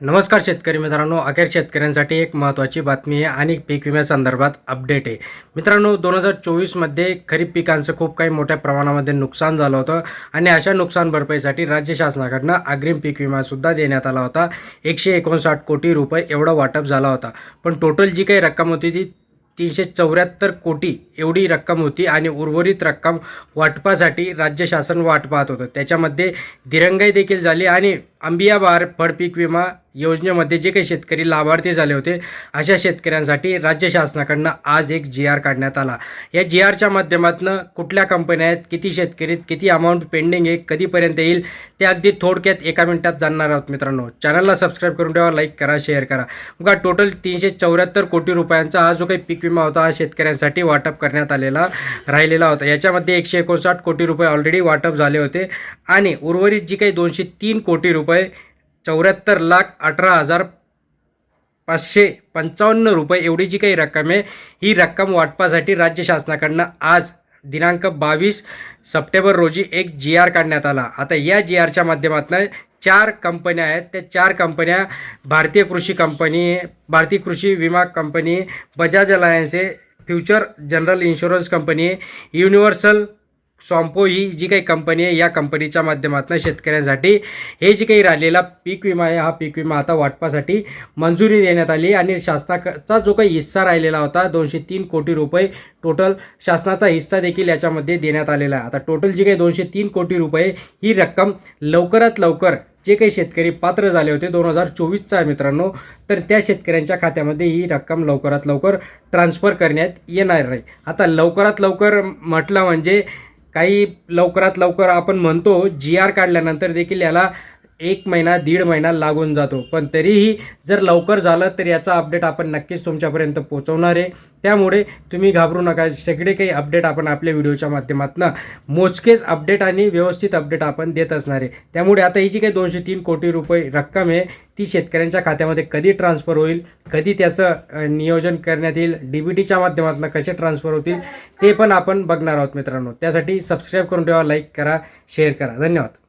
नमस्कार शेतकरी मित्रांनो अखेर शेतकऱ्यांसाठी एक महत्त्वाची बातमी आहे आणि पीक विम्यासंदर्भात अपडेट आहे. मित्रांनो दोन हजार चोवीसमध्ये खरीप पिकांचं खूप काही मोठ्या प्रमाणामध्ये नुकसान झालं होतं आणि अशा नुकसान भरपाईसाठी राज्य शासनाकडनं अग्रिम पीक विमासुद्धा देण्यात आला होता. एकशे एकोणसाठ कोटी रुपये एवढा वाटप झाला होता. पण टोटल जी काही रक्कम होती ती तीनशे चौऱ्याहत्तर कोटी एवढी रक्कम होती आणि उर्वरित रक्कम वाटपासाठी राज्य शासन वाट पाहत होतं. त्याच्यामध्ये दिरंगाई देखील झाली आणि अंबिया बहार फळ पीक विमा योजनेमध्ये जे काही शेतकरी लाभार्थी झाले होते अशा शेतकऱ्यांसाठी राज्य शासनाकडनं आज एक जी आर काढण्यात आला. या जी आरच्या माध्यमातून कुठल्या कंपन्या आहेत किती शेतकरी आहेत, किती अमाऊंट पेंडिंग आहे कधीपर्यंत येईल ते अगदी थोडक्यात एका मिनिटात जाणणार आहोत मित्रांनो. चॅनलला सबस्क्राईब करून ठेवा लाईक करा शेअर करा. बघा टोटल तीनशे चौऱ्याहत्तर कोटी रुपयांचा हा जो काही पीक विमा होता हा शेतकऱ्यांसाठी वाटप करण्यात आलेला राहिलेला होता. याच्यामध्ये एकशे एकोणसाठ कोटी रुपये ऑलरेडी वाटप झाले होते. आणि उर्वरित जी काही दोनशे तीन कोटी रुपये रुपये चौऱ्याहत्तर लाख अठरा हजार पाचशे पंचावन्न रुपये एवढी जी काही रक्कम आहे. ही रक्कम वाटपासाठी राज्य शासनाकडनं आज दिनांक बावीस सप्टेंबर रोजी एक जी आर काढण्यात आला. आता या जी आरच्या माध्यमातून चार कंपन्या आहेत. त्या चार कंपन्या भारतीय कृषी कंपनी भारतीय कृषी विमा कंपनी बजाज अलायन्स आहे future general insurance company universal Sompo ही जी काही कंपनी आहे या कंपनीच्या माध्यमातून शेतकऱ्यांसाठी हे जे काही राहिलेला पीक विमा आहे हा पीक विमा आता वाटपासाठी मंजुरी देण्यात आली आणि शासनाचा जो काही हिस्सा राहिलेला होता दोनशे तीन कोटी रुपये टोटल शासनाचा हिस्सा देखील याच्यामध्ये देण्यात आलेला आहे. आता टोटल जी काही दोनशे तीन कोटी रुपये ही रक्कम लवकरात लवकर जे काही शेतकरी पात्र झाले होते दोन हजार चोवीसचा आहे मित्रांनो तर त्या शेतकऱ्यांच्या खात्यामध्ये ही रक्कम लवकरात लवकर ट्रान्स्फर करण्यात येणार आहे. आता लवकरात लवकर म्हटलं म्हणजे काही लवकरात लवकर आपण म्हणतो जी आर काढल्यानंतर देखील याला एक महिना दीड महिना लागून जातो. पण तरीही जर लवकर झालं तर याचा अपडेट आपण नक्कीच तुमच्यापर्यंत पोहोचवणार आहे. त्यामुळे तुम्ही घाबरू नका. सगळे काही अपडेट आपण आपल्या व्हिडिओच्या माध्यमातून मोजकेच अपडेट आणि व्यवस्थित अपडेट आपण देत असणार आहे. त्यामुळे आता ही जी काही दोनशे तीन कोटी रुपये रक्कम आहे. ती शेतकऱ्यांच्या खात्यामध्ये कधी ट्रान्सफर होईल? कधी त्याचं नियोजन करण्यात येईल? डी बी टीच्या माध्यमातून कसे ट्रान्सफर होतील? ते पण आपण बघणार आहोत मित्रांनो. त्यासाठी सबस्क्राईब करून ठेवा लाईक करा शेअर करा. धन्यवाद.